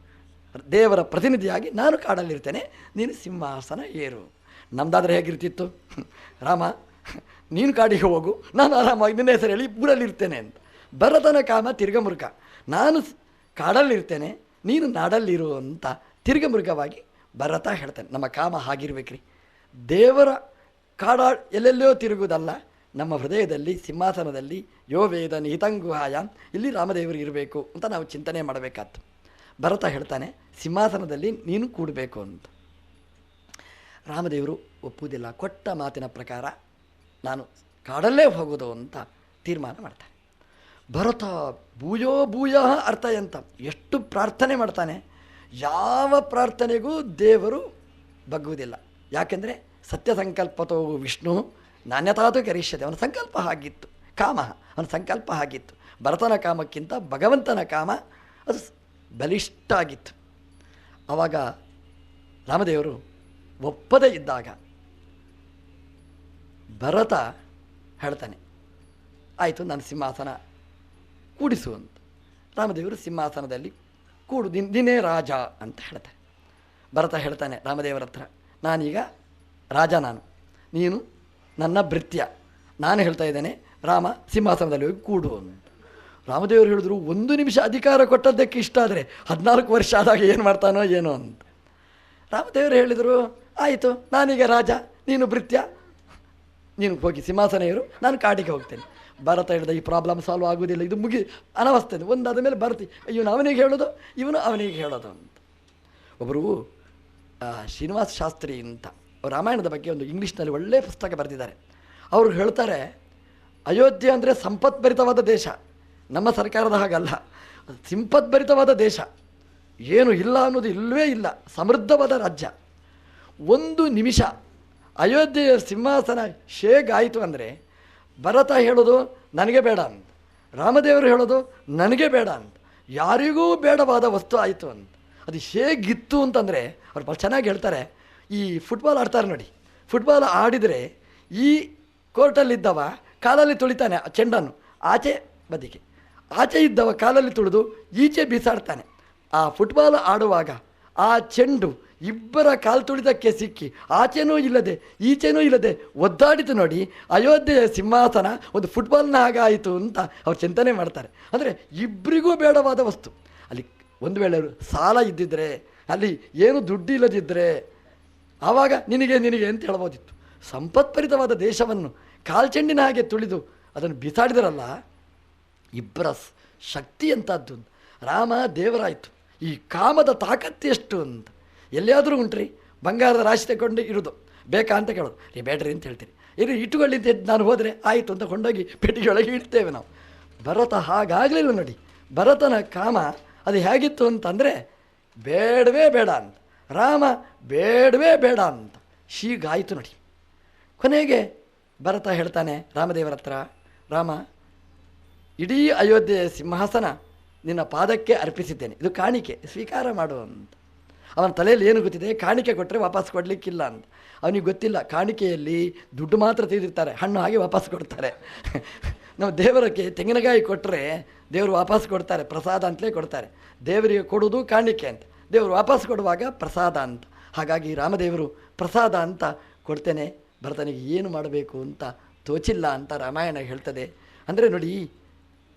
ದೇವರ ಪ್ರತಿನಿಧಿಯಾಗಿ ನಾನು ಕಾಡಲ್ಲಿರ್ತೇನೆ. ನೀನು ಸಿಂಹಾಸನ ಏರು. ನಮ್ದಾದರೆ ಹೇಗಿರ್ತಿತ್ತು? ರಾಮ ನೀನು ಕಾಡಿಗೆ ಹೋಗು, ನಾನು ಆರಾಮಾಗಿ ನಿನ್ನ ಹೆಸರು ಹೇಳಿ ಊರಲ್ಲಿರ್ತೇನೆ ಅಂತ. ಭರತನ ಕಾಮ ತಿರ್ಗಮೃಗ ನಾನು ಕಾಡಲ್ಲಿರ್ತೇನೆ, ನೀನು ನಾಡಲ್ಲಿರು ಅಂತ ತಿರ್ಗಮೃಗವಾಗಿ ಭರತ ಹೇಳ್ತಾನೆ. ನಮ್ಮ ಕಾಮ ಹಾಗಿರ್ಬೇಕ್ರಿ. ದೇವರ ಕಾಡ ಎಲ್ಲೆಲ್ಲೋ ತಿರುಗುವುದಲ್ಲ, ನಮ್ಮ ಹೃದಯದಲ್ಲಿ, ಸಿಂಹಾಸನದಲ್ಲಿ, ಯೋ ವೇದ ನಿಹಿತಂಗುಹಾಯ ಇಲ್ಲಿ ರಾಮದೇವರು ಇರಬೇಕು ಅಂತ ನಾವು ಚಿಂತನೆ ಮಾಡಬೇಕಾಯ್ತು ಭರತ ಹೇಳ್ತಾನೆ, ಸಿಂಹಾಸನದಲ್ಲಿ ನೀನು ಕೂಡಬೇಕು ಅಂತ. ರಾಮದೇವರು ಒಪ್ಪುವುದಿಲ್ಲ. ಕೊಟ್ಟ ಮಾತಿನ ಪ್ರಕಾರ ನಾನು ಕಾಡಲ್ಲೇ ಹೋಗೋದು ಅಂತ ತೀರ್ಮಾನ ಮಾಡ್ತಾನೆ. ಭರತ ಭೂಯೋ ಭೂಯ ಅರ್ಥ ಅಂತ ಎಷ್ಟು ಪ್ರಾರ್ಥನೆ ಮಾಡ್ತಾನೆ? ಯಾವ ಪ್ರಾರ್ಥನೆಗೂ ದೇವರು ಬಗ್ಗುವುದಿಲ್ಲ. ಯಾಕೆಂದರೆ ಸತ್ಯ ಸಂಕಲ್ಪತೋ ವಿಷ್ಣು ನಾಣ್ಯತಾತು ಕರಿಷ್ಯತೆ. ಅವನ ಸಂಕಲ್ಪ ಆಗಿತ್ತು ಕಾಮ, ಅವನ ಸಂಕಲ್ಪ ಆಗಿತ್ತು ಭರತನ ಕಾಮಕ್ಕಿಂತ ಭಗವಂತನ ಕಾಮ ಅದು ಬಲಿಷ್ಠ ಆಗಿತ್ತು. ಆವಾಗ ರಾಮದೇವರು ಒಪ್ಪದೇ ಇದ್ದಾಗ ಭರತ ಹೇಳ್ತಾನೆ. ಆಯಿತು, ನಾನು ಸಿಂಹಾಸನ ಕೂಡಿಸು ಅಂತ. ರಾಮದೇವರು ಸಿಂಹಾಸನದಲ್ಲಿ ಕೂಡು, ದಿನ, ದಿನೇ ರಾಜ ಅಂತ ಹೇಳ್ತಾರೆ. ಭರತ ಹೇಳ್ತಾನೆ ರಾಮದೇವರ ಹತ್ರ, ನಾನೀಗ ರಾಜ ನಾನು. ನೀನು ನನ್ನ ಭೃತ್ಯ. ನಾನು ಹೇಳ್ತಾ ಇದ್ದೇನೆ, ರಾಮ ಸಿಂಹಾಸನದಲ್ಲಿ ಹೋಗಿ ಕೂಡು ಅಂತ. ರಾಮದೇವರು ಹೇಳಿದ್ರು, ಒಂದು ನಿಮಿಷ ಅಧಿಕಾರ ಕೊಟ್ಟದ್ದಕ್ಕೆ ಇಷ್ಟ ಆದರೆ ಹದಿನಾಲ್ಕು ವರ್ಷ ಆದಾಗ ಏನು ಮಾಡ್ತಾನೋ ಏನೋ ಅಂತ. ರಾಮದೇವರು ಹೇಳಿದರು, ಆಯಿತು, ನಾನೀಗ ರಾಜ, ನೀನು ಭೃತ್ಯ ನೀನು ಹೋಗಿ ಸಿಂಹಾಸನ ಇರು ನಾನು ಕಾಡಿಗೆ ಹೋಗ್ತೇನೆ. ಭರತ ಹೇಳಿದ ಈ ಪ್ರಾಬ್ಲಮ್ ಸಾಲ್ವ್ ಆಗೋದಿಲ್ಲ ಇದು ಮುಗಿ ಅನವಸ್ಥೆ. ಒಂದಾದ ಮೇಲೆ ಬರ್ತಿ ಇವನು ಅವನಿಗೆ ಹೇಳೋದು? ಇವನು ಅವನಿಗೆ ಹೇಳೋದು ಅಂತ. ಒಬ್ಬರು ಶ್ರೀನಿವಾಸ ಶಾಸ್ತ್ರಿ ಅಂತ. ರಾಮಾಯಣದ ಬಗ್ಗೆ ಒಂದು ಇಂಗ್ಲೀಷ್ನಲ್ಲಿ ಒಳ್ಳೆಯ ಪುಸ್ತಕ ಬರೆದಿದ್ದಾರೆ. ಅವರು ಹೇಳ್ತಾರೆ, ಅಯೋಧ್ಯೆ ಅಂದರೆ ಸಂಪತ್ಭರಿತವಾದ ದೇಶ. ನಮ್ಮ ಸರ್ಕಾರದ ಹಾಗಲ್ಲ. ಸಂಪತ್ಭರಿತವಾದ ದೇಶ. ಏನು ಇಲ್ಲ ಅನ್ನೋದು ಇಲ್ಲವೇ ಇಲ್ಲ. ಸಮೃದ್ಧವಾದ ರಾಜ್ಯ. ಒಂದು ನಿಮಿಷ. ಅಯೋಧ್ಯೆಯ ಸಿಂಹಾಸನ ಶೇಗಾಯಿತು ಅಂದರೆ, ಭರತ ಹೇಳೋದು, ನನಗೆ ಬೇಡ ಅಂತ. ರಾಮದೇವರು ಹೇಳೋದು, ನನಗೆ ಬೇಡ ಅಂತ. ಯಾರಿಗೂ ಬೇಡವಾದ ವಸ್ತು ಆಯಿತು ಅಂತ. ಅದು ಹೇಗಿತ್ತು ಅಂತಂದರೆ, ಅವ್ರು ಭಾಳ ಚೆನ್ನಾಗಿ ಹೇಳ್ತಾರೆ, ಈ ಫುಟ್ಬಾಲ್ ಆಡ್ತಾರೆ ನೋಡಿ. ಫುಟ್ಬಾಲ್ ಆಡಿದರೆ ಈ ಕೋರ್ಟಲ್ಲಿದ್ದವ ಕಾಲಲ್ಲಿ ತುಳಿತಾನೆ, ಆ ಚೆಂಡನ್ನು. ಆಚೆ ಬದಿಗೆ. ಆಚೆ ಇದ್ದವ ಕಾಲಲ್ಲಿ ತುಳಿದು ಈಚೆ ಬೀಸಾಡ್ತಾನೆ. ಆ ಫುಟ್ಬಾಲ್ ಆಡುವಾಗ ಆ ಚೆಂಡು ಇಬ್ಬರ ಕಾಲು ತುಳಿದಕ್ಕೆ ಸಿಕ್ಕಿ, ಆಚೆನೂ ಇಲ್ಲದೆ, ಈಚೆನೂ ಇಲ್ಲದೆ ಒದ್ದಾಡಿತು ನೋಡಿ, ಅಯೋಧ್ಯೆಯ ಸಿಂಹಾಸನ ಒಂದು ಫುಟ್ಬಾಲ್ನ ಹಾಗಾಯಿತು ಅಂತ ಅವ್ರು ಚಿಂತನೆ ಮಾಡ್ತಾರೆ. ಅಂದರೆ ಇಬ್ಬರಿಗೂ ಬೇಡವಾದ ವಸ್ತು. ಅಲ್ಲಿ ಒಂದು ವೇಳೆ ಸಾಲ ಇದ್ದಿದ್ರೆ, ಅಲ್ಲಿ ಏನು ದುಡ್ಡು ಇಲ್ಲದಿದ್ದರೆ ಆವಾಗ ನಿನಗೆ ನಿನಗೆ ಅಂತ ಹೇಳ್ಬೋದಿತ್ತು. ಸಂಪತ್ಪರಿತವಾದ ದೇಶವನ್ನು ಕಾಲ್ಚೆಂಡಿನ ಹಾಗೆ ತುಳಿದು ಅದನ್ನು ಬಿಸಾಡಿದರಲ್ಲ, ಇಬ್ಬರ ಶಕ್ತಿ ಅಂತದ್ದು ರಾಮ ದೇವರಾಯಿತು. ಈ ಕಾಮದ ತಾಕತ್ತು ಎಷ್ಟು ಅಂತ. ಎಲ್ಲಿಯಾದರೂ ಉಂಟ್ರಿ. ಬಂಗಾರದ ರಾಶಿ ತಗೊಂಡು ಇರೋದು. ಬೇಕಾ ಅಂತ ಕೇಳೋದು. ರೀ, ಬೇಡ್ರಿ ಅಂತ ಹೇಳ್ತೀರಿ. ಇದು ಇಟ್ಟುಕೊಳ್ಳಿ ಅಂತ ನಾನು ಹೋದರೆ ಆಯಿತು ಅಂತ ಕೊಂಡೋಗಿ ಪೆಟ್ಟಿಗೆಯೊಳಗೆ ಇಡ್ತೇವೆ ನಾವು. ಭರತ ಹಾಗಾಗಲಿಲ್ಲ ನೋಡಿ. ಭರತನ ಕಾಮ ಅದು ಹೇಗಿತ್ತು ಅಂತಂದರೆ, ಬೇಡವೇ ಬೇಡ ಅಂತ. ರಾಮ, ಬೇಡವೇ ಬೇಡ ಅಂತ. ಹೀಗಾಯಿತು ನೋಡಿ. ಕೊನೆಗೆ ಭರತ ಹೇಳ್ತಾನೆ, ರಾಮದೇವರ ಹತ್ರ, ರಾಮ, ಇಡೀ ಅಯೋಧ್ಯೆಯ ಸಿಂಹಾಸನ ನಿನ್ನ ಪಾದಕ್ಕೆ ಅರ್ಪಿಸಿದ್ದೇನೆ. ಇದು ಕಾಣಿಕೆ, ಸ್ವೀಕಾರ ಮಾಡು ಅಂತ. ಅವನ ತಲೆಯಲ್ಲಿ ಏನು ಗೊತ್ತಿದೆ? ಕಾಣಿಕೆ ಕೊಟ್ಟರೆ ವಾಪಸ್ ಕೊಡಲಿಕ್ಕಿಲ್ಲ ಅಂತ. ಅವನಿಗೆ ಗೊತ್ತಿಲ್ಲ, ಕಾಣಿಕೆಯಲ್ಲಿ ದುಡ್ಡು ಮಾತ್ರ ತೆಗೆದಿರ್ತಾರೆ, ಹಣ್ಣು ಹಾಗೆ ವಾಪಸ್ ಕೊಡ್ತಾರೆ. ನಾವು ದೇವರಕ್ಕೆ ತೆಂಗಿನಕಾಯಿ ಕೊಟ್ಟರೆ ದೇವರು ವಾಪಸ್ ಕೊಡ್ತಾರೆ, ಪ್ರಸಾದ ಅಂತಲೇ ಕೊಡ್ತಾರೆ. ದೇವರಿಗೆ ಕೊಡೋದು ಕಾಣಿಕೆ ಅಂತ. ದೇವರು ವಾಪಸ್ ಕೊಡುವಾಗ ಪ್ರಸಾದ ಅಂತ. ಹಾಗಾಗಿ ರಾಮದೇವರು ಪ್ರಸಾದ ಅಂತ ಕೊಡ್ತೇನೆ, ಭರತನಿಗೆ ಏನು ಮಾಡಬೇಕು ಅಂತ ತೋಚಿಲ್ಲ ಅಂತ ರಾಮಾಯಣ ಹೇಳ್ತದೆ. ಅಂದರೆ ನೋಡಿ,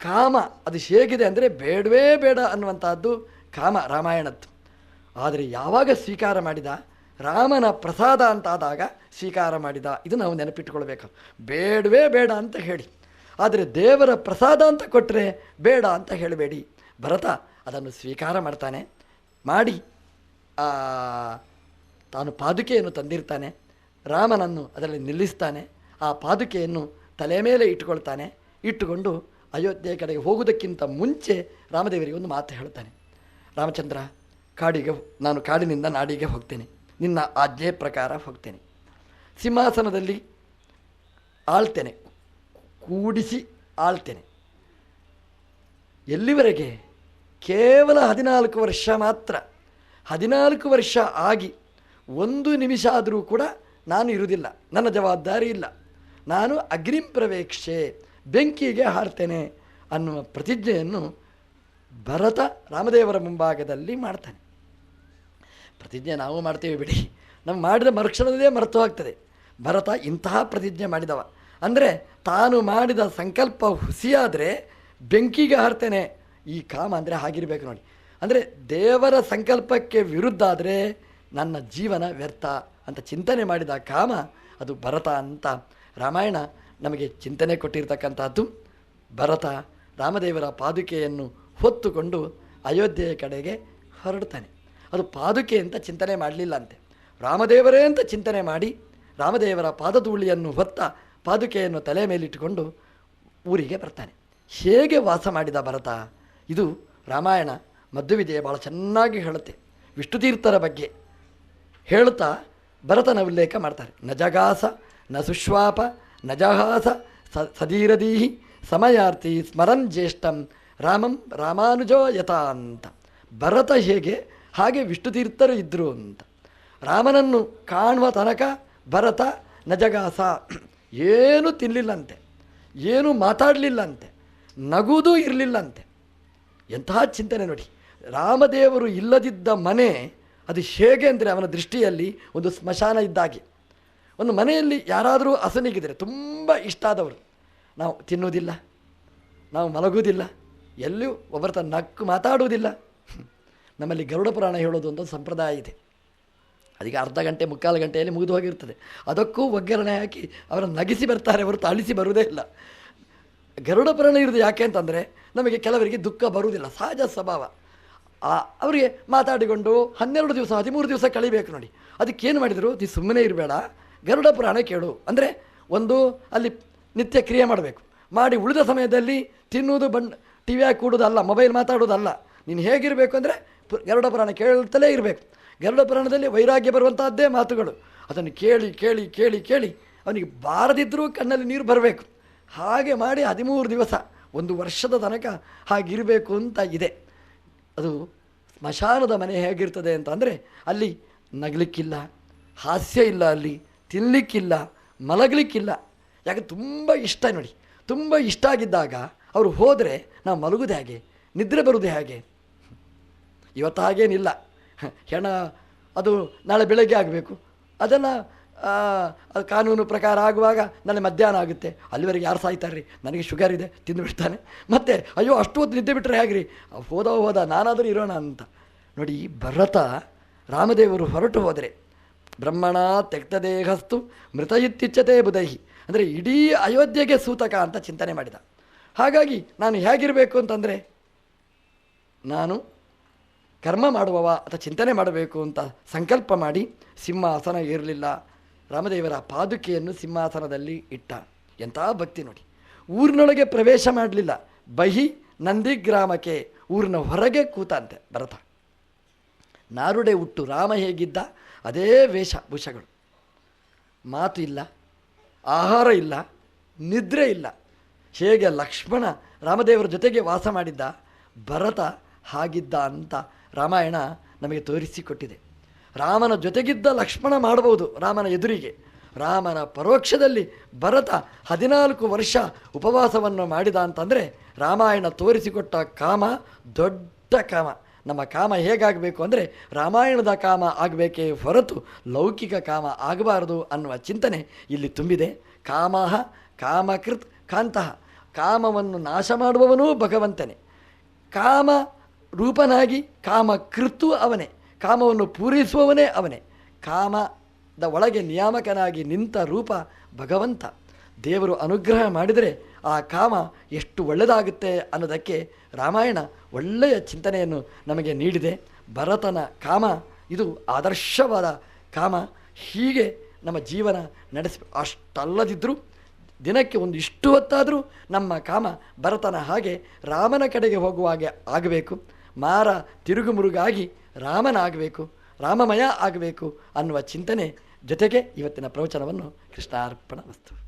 ಕಾಮ ಅದು ಹೇಗಿದೆ ಅಂದರೆ ಬೇಡವೇ ಬೇಡ ಅನ್ನುವಂಥದ್ದು ಕಾಮ ರಾಮಾಯಣದ್ದು. ಆದರೆ ಯಾವಾಗ ಸ್ವೀಕಾರ ಮಾಡಿದ? ರಾಮನ ಪ್ರಸಾದ ಅಂತಾದಾಗ ಸ್ವೀಕಾರ ಮಾಡಿದ. ಇದು ನಾವು ನೆನಪಿಟ್ಟುಕೊಳ್ಬೇಕು ಬೇಡವೇ ಬೇಡ ಅಂತ ಹೇಳಿ. ಆದರೆ ದೇವರ ಪ್ರಸಾದ ಅಂತ ಕೊಟ್ಟರೆ ಬೇಡ ಅಂತ ಹೇಳಬೇಡಿ. ಭರತ ಅದನ್ನು ಸ್ವೀಕಾರ ಮಾಡ್ತಾನೆ. ಮಾಡಿ ತಾನು ಪಾದುಕೆಯನ್ನು ತಂದಿರ್ತಾನೆ. ರಾಮನನ್ನು ಅದರಲ್ಲಿ ನಿಲ್ಲಿಸ್ತಾನೆ. ಆ ಪಾದುಕೆಯನ್ನು ತಲೆ ಮೇಲೆ ಇಟ್ಟುಕೊಳ್ತಾನೆ ಇಟ್ಟುಕೊಂಡು ಅಯೋಧ್ಯೆ ಕಡೆಗೆ ಹೋಗುವುದಕ್ಕಿಂತ ಮುಂಚೆ ರಾಮದೇವರಿಗೆ ಒಂದು ಮಾತು ಹೇಳ್ತಾನೆ. ರಾಮಚಂದ್ರ ಕಾಡಿಗೆ, ನಾನು ಕಾಡಿನಿಂದ ನಾಡಿಗೆ ಹೋಗ್ತೇನೆ. ನಿನ್ನ ಆಜ್ಞೆ ಪ್ರಕಾರ ಹೋಗ್ತೇನೆ. ಸಿಂಹಾಸನದಲ್ಲಿ ಆಳ್ತೇನೆ. ಕೂಡಿಸಿ ಆಳ್ತೇನೆ. ಎಲ್ಲಿವರೆಗೆ? ಕೇವಲ ಹದಿನಾಲ್ಕು ವರ್ಷ ಮಾತ್ರ. ಹದಿನಾಲ್ಕು ವರ್ಷ ಆಗಿ ಒಂದು ನಿಮಿಷ ಆದರೂ ಕೂಡ ನಾನು ಇರುವುದಿಲ್ಲ. ನನ್ನ ಜವಾಬ್ದಾರಿ ಇಲ್ಲ. ನಾನು ಅಗ್ನಿಂ ಪ್ರವೇಕ್ಷೆ, ಬೆಂಕಿಗೆ ಹಾರ್ತೇನೆ ಅನ್ನುವ ಪ್ರತಿಜ್ಞೆಯನ್ನು ಭರತ ರಾಮದೇವರ ಮುಂಭಾಗದಲ್ಲಿ ಮಾಡ್ತಾನೆ. ಪ್ರತಿಜ್ಞೆ ನಾವು ಮಾಡ್ತೇವೆ ಬಿಡಿ. ನಾವು ಮಾಡಿದ ಮರುಕ್ಷಣದಲ್ಲೇ ಮರೆತು ಹೋಗ್ತದೆ ಭರತ ಇಂತಹ ಪ್ರತಿಜ್ಞೆ ಮಾಡಿದವ. ಅಂದರೆ ತಾನು ಮಾಡಿದ ಸಂಕಲ್ಪ ಹುಸಿಯಾದರೆ ಬೆಂಕಿಗೆ ಹಾರ್ತೇನೆ. ಈ ಕಾಮ ಅಂದರೆ ಆಗಿರಬೇಕು ನೋಡಿ. ಅಂದರೆ ದೇವರ ಸಂಕಲ್ಪಕ್ಕೆ ವಿರುದ್ಧ ಆದರೆ ನನ್ನ ಜೀವನ ವ್ಯರ್ಥ ಅಂತ ಚಿಂತನೆ ಮಾಡಿದ ಕಾಮ ಅದು ಭರತ ಅಂತ. ರಾಮಾಯಣ ನಮಗೆ ಚಿಂತನೆ ಕೊಟ್ಟಿರ್ತಕ್ಕಂಥದ್ದು. ಭರತ ರಾಮದೇವರ ಪಾದುಕೆಯನ್ನು ಹೊತ್ತುಕೊಂಡು ಅಯೋಧ್ಯೆಯ ಕಡೆಗೆ ಹೊರಡ್ತಾನೆ. ಅದು ಪಾದುಕೆ ಅಂತ ಚಿಂತನೆ ಮಾಡಲಿಲ್ಲ ಅಂತೆ ರಾಮದೇವರೇ ಅಂತ ಚಿಂತನೆ ಮಾಡಿ ರಾಮದೇವರ ಪಾದಧೂಳಿಯನ್ನು ಹೊತ್ತ ಪಾದುಕೆಯನ್ನು ತಲೆ ಮೇಲಿಟ್ಟುಕೊಂಡು ಊರಿಗೆ ಬರ್ತಾನೆ. ಹೇಗೆ ವಾಸ ಮಾಡಿದ ಭರತ? ಇದು ರಾಮಾಯಣ ಮಧ್ವವಿದೆಯ ಭಾಳ ಚೆನ್ನಾಗಿ ಹೇಳುತ್ತೆ. ವಿಷ್ಣುತೀರ್ಥರ ಬಗ್ಗೆ ಹೇಳ್ತಾ ಭರತನ ಉಲ್ಲೇಖ ಮಾಡ್ತಾರೆ. ನಜಗಾಸ ಜಗಾಸ, ನ ಸುಶ್ವಾಪ ನಜಹಾಸ ಜಹಾಸ, ಸ ಸದೀರದೀಹಿ ಸಮಯಾರ್ಥಿ, ಸ್ಮರನ್ ಜ್ಯೇಷ್ಠಂ, ರಾಮಂ ರಾಮಾನುಜೋ ಯಥಾ ಅಂತ ಭರತ ಹೇಗೆ ಹಾಗೆ ವಿಷ್ಣು ತೀರ್ಥರು ಇದ್ದರು ಅಂತ. ರಾಮನನ್ನು ಕಾಣುವ ತನಕ ಭರತ, ನಜಗಾಸ ಏನೂ ತಿನ್ನಲಿಲ್ಲಂತೆ ಏನೂ ಮಾತಾಡಲಿಲ್ಲಂತೆ, ನಗುವುದೂ ಇರಲಿಲ್ಲಂತೆ. ಎಂತಹ ಚಿಂತನೆ ನೋಡಿ. ರಾಮದೇವರು ಇಲ್ಲದಿದ್ದ ಮನೆ ಅದು ಹೇಗೆ ಅಂದರೆ ಅವನ ದೃಷ್ಟಿಯಲ್ಲಿ ಒಂದು ಸ್ಮಶಾನ ಇದ್ದಾಗೆ. ಒಂದು ಮನೆಯಲ್ಲಿ ಯಾರಾದರೂ ಹಸನಿಗಿದ್ರೆ ತುಂಬ ಇಷ್ಟ ಆದವರು, ನಾವು ತಿನ್ನುವುದಿಲ್ಲ, ನಾವು ಮಲಗುವುದಿಲ್ಲ, ಎಲ್ಲಿಯೂ ಒಬ್ಬರ ತನ್ನ ನಕ್ಕು ಮಾತಾಡುವುದಿಲ್ಲ ನಮ್ಮಲ್ಲಿ ಗರುಡ ಪುರಾಣ ಹೇಳೋದು ಅಂತ ಸಂಪ್ರದಾಯ ಇದೆ. ಅದಕ್ಕೆ ಅರ್ಧ ಗಂಟೆ, ಮುಕ್ಕಾಲು ಗಂಟೆಯಲ್ಲಿ ಮುಗಿದು ಹೋಗಿರ್ತದೆ. ಅದಕ್ಕೂ ಒಗ್ಗರಣೆ ಹಾಕಿ ಅವರನ್ನು ನಗಿಸಿ ಬರ್ತಾರೆ, ಹೊರತು ಅಳಿಸಿ ಬರುವುದೇ ಇಲ್ಲ. ಗರುಡ ಪುರಾಣ ಇರೋದು ಯಾಕೆ ಅಂತಂದರೆ, ನಮಗೆ ಕೆಲವರಿಗೆ ದುಃಖ ಬರುವುದಿಲ್ಲ, ಸಹಜ ಸ್ವಭಾವ. ಅವರಿಗೆ ಮಾತಾಡಿಕೊಂಡು ಹನ್ನೆರಡು ದಿವಸ, ಹದಿಮೂರು ದಿವಸ ಕಳಿಬೇಕು ನೋಡಿ. ಅದಕ್ಕೆ ಏನು ಮಾಡಿದರು, ನೀ ಸುಮ್ಮನೆ ಇರಬೇಡ, ಗರುಡ ಪುರಾಣ ಕೇಳು. ಅಂದರೆ ಒಂದು ಅಲ್ಲಿ ನಿತ್ಯ ಕ್ರಿಯೆ ಮಾಡಬೇಕು. ಮಾಡಿ ಉಳಿದ ಸಮಯದಲ್ಲಿ ತಿನ್ನುವುದು ಬಣ್ಣ, ಟಿ ವಿ ಕೂಡೋದಲ್ಲ, ಮೊಬೈಲ್ ಮಾತಾಡೋದಲ್ಲ. ನೀನು ಹೇಗಿರಬೇಕು ಅಂದರೆ ಗರುಡ ಪುರಾಣ ಕೇಳ್ತಲೇ ಇರಬೇಕು. ಗರುಡ ಪುರಾಣದಲ್ಲಿ ವೈರಾಗ್ಯ ಬರುವಂತಹದ್ದೇ ಮಾತುಗಳು. ಅದನ್ನು ಕೇಳಿ ಕೇಳಿ ಕೇಳಿ ಕೇಳಿ ಅವನಿಗೆ ಬಾರದಿದ್ದರೂ ಕಣ್ಣಲ್ಲಿ ನೀರು ಬರಬೇಕು. ಹಾಗೆ ಮಾಡಿ ಹದಿಮೂರು ದಿವಸ, ಒಂದು ವರ್ಷದ ತನಕ ಹಾಗಿರಬೇಕು ಅಂತ ಇದೆ. ಅದು ಸ್ಮಶಾನದ ಮನೆ ಹೇಗಿರ್ತದೆ ಅಂತ ಅಂದರೆ ಅಲ್ಲಿ ನಗಲಿಕ್ಕಿಲ್ಲ, ಹಾಸ್ಯ ಇಲ್ಲ ಅಲ್ಲಿ ತಿನ್ನಲಿಕ್ಕಿಲ್ಲ ಮಲಗಲಿಕ್ಕಿಲ್ಲ. ಯಾಕೆ ತುಂಬ ಇಷ್ಟ ನೋಡಿ. ತುಂಬ ಇಷ್ಟ ಆಗಿದ್ದಾಗ ಅವರು ಹೋದರೆ ನಾವು ಮಲಗುದು ಹೇಗೆ, ನಿದ್ರೆ ಬರುವುದು ಹೇಗೆ? ಇವತ್ತು ಹಾಗೇನಿಲ್ಲ. ಹೆಣ, ಅದು ನಾಳೆ ಬೆಳಗ್ಗೆ ಆಗಬೇಕು. ಅದನ್ನು ಅದು ಕಾನೂನು ಪ್ರಕಾರ ಆಗುವಾಗ ನನಗೆ ಮಧ್ಯಾಹ್ನ ಆಗುತ್ತೆ. ಅಲ್ಲಿವರೆಗೆ ಯಾರು ಸಾಯ್ತಾರ್ರಿ? ನನಗೆ ಶುಗರ್ ಇದೆ, ತಿಂದು ಬಿಡ್ತಾನೆ. ಮತ್ತೆ, ಅಯ್ಯೋ, ಅಷ್ಟು ಹೊತ್ತು ನಿದ್ದೆ ಬಿಟ್ಟರೆ ಹೇಗ್ರಿ? ಹೋದ ಹೋದ, ನಾನಾದರೂ ಇರೋಣ ಅಂತ. ನೋಡಿ ಭರತ ರಾಮದೇವರು ಹೊರಟು ಹೋದರೆ, ಬ್ರಹ್ಮಣ ತೆಕ್ತದೇಹಸ್ತು ಮೃತ ಇತ್ತಿಚ್ಛತೆ ಬುಧೈಹಿ. ಅಂದರೆ ಇಡೀ ಅಯೋಧ್ಯೆಗೆ ಸೂತಕ ಅಂತ ಚಿಂತನೆ ಮಾಡಿದ. ಹಾಗಾಗಿ ನಾನು ಹೇಗಿರಬೇಕು ಅಂತಂದರೆ, ನಾನು ಕರ್ಮ ಮಾಡುವವ ಅಥವಾ ಚಿಂತನೆ ಮಾಡಬೇಕು ಅಂತ ಸಂಕಲ್ಪ ಮಾಡಿ ಸಿಂಹಾಸನ ಏರಲಿಲ್ಲ. ರಾಮದೇವರ ಪಾದುಕೆಯನ್ನು ಸಿಂಹಾಸನದಲ್ಲಿ ಇಟ್ಟ. ಎಂಥ ಭಕ್ತಿ ನೋಡಿ. ಊರಿನೊಳಗೆ ಪ್ರವೇಶ ಮಾಡಲಿಲ್ಲ. ಬಹಿ ನಂದಿಗ್ರಾಮಕ್ಕೆ ಊರಿನ ಹೊರಗೆ ಕೂತಂತೆ ಭರತ. ನಾರುಡೆ ಹುಟ್ಟು ರಾಮ ಹೇಗಿದ್ದ? ಅದೇ ವೇಷ, ಭೂಷಗಳು. ಮಾತು ಇಲ್ಲ, ಆಹಾರ ಇಲ್ಲ, ನಿದ್ರೆ ಇಲ್ಲ. ಹೇಗೆ ಲಕ್ಷ್ಮಣ ರಾಮದೇವರ ಜೊತೆಗೆ ವಾಸ ಮಾಡಿದ್ದ? ಭರತ ಹಾಗಿದ್ದ ಅಂತ ರಾಮಾಯಣ ನಮಗೆ ತೋರಿಸಿಕೊಟ್ಟಿದೆ. ರಾಮನ ಜೊತೆಗಿದ್ದ ಲಕ್ಷ್ಮಣ ಮಾಡಬಹುದು ರಾಮನ ಎದುರಿಗೆ. ರಾಮನ ಪರೋಕ್ಷದಲ್ಲಿ ಭರತ ಹದಿನಾಲ್ಕು ವರ್ಷ ಉಪವಾಸವನ್ನು ಮಾಡಿದ ಅಂತಂದರೆ ರಾಮಾಯಣ ತೋರಿಸಿಕೊಟ್ಟ ಕಾಮ ದೊಡ್ಡ ಕಾಮ. ನಮ್ಮ ಕಾಮ ಹೇಗಾಗಬೇಕು ಅಂದರೆ ರಾಮಾಯಣದ ಕಾಮ ಆಗಬೇಕೇ ಹೊರತು ಲೌಕಿಕ ಕಾಮ ಆಗಬಾರದು ಅನ್ನುವ ಚಿಂತನೆ ಇಲ್ಲಿ ತುಂಬಿದೆ. ಕಾಮಃ ಕಾಮಕೃತ್ ಕಾಂತಹ ಕಾಮವನ್ನು ನಾಶ ಮಾಡುವವನೂ ಭಗವಂತನೇ. ಕಾಮ ರೂಪನಾಗಿ ಕಾಮ ಕೃತು ಅವನೇ, ಕಾಮವನ್ನು ಪೂರೈಸುವವನೇ ಅವನೇ. ಕಾಮದ ಒಳಗೆ ನಿಯಾಮಕನಾಗಿ ನಿಂತ ರೂಪ ಭಗವಂತ. ದೇವರು ಅನುಗ್ರಹ ಮಾಡಿದರೆ ಆ ಕಾಮ ಎಷ್ಟು ಒಳ್ಳೆಯದಾಗುತ್ತೆ ಅನ್ನೋದಕ್ಕೆ ರಾಮಾಯಣ ಒಳ್ಳೆಯ ಚಿಂತನೆಯನ್ನು ನಮಗೆ ನೀಡಿದೆ. ಭರತನ ಕಾಮ, ಇದು ಆದರ್ಶವಾದ ಕಾಮ. ಹೀಗೆ ನಮ್ಮ ಜೀವನ ನಡೆಸಿ ಅಷ್ಟಲ್ಲದಿದ್ದರೂ ದಿನಕ್ಕೆ ಒಂದು ಇಷ್ಟು ಹೊತ್ತಾದರೂ ನಮ್ಮ ಕಾಮ ಭರತನ ಹಾಗೆ ರಾಮನ ಕಡೆಗೆ ಹೋಗುವ ಹಾಗೆ ಆಗಬೇಕು. ಮಾರ ತಿರುಗುಮುರುಗಾಗಿ ರಾಮನಾಗಬೇಕು ರಾಮಮಯ ಆಗಬೇಕು ಅನ್ನುವ ಚಿಂತನೆ ಜೊತೆಗೆ ಇವತ್ತಿನ ಪ್ರವಚನವನ್ನು ಕೃಷ್ಣಾರ್ಪಣ ವಸ್ತು.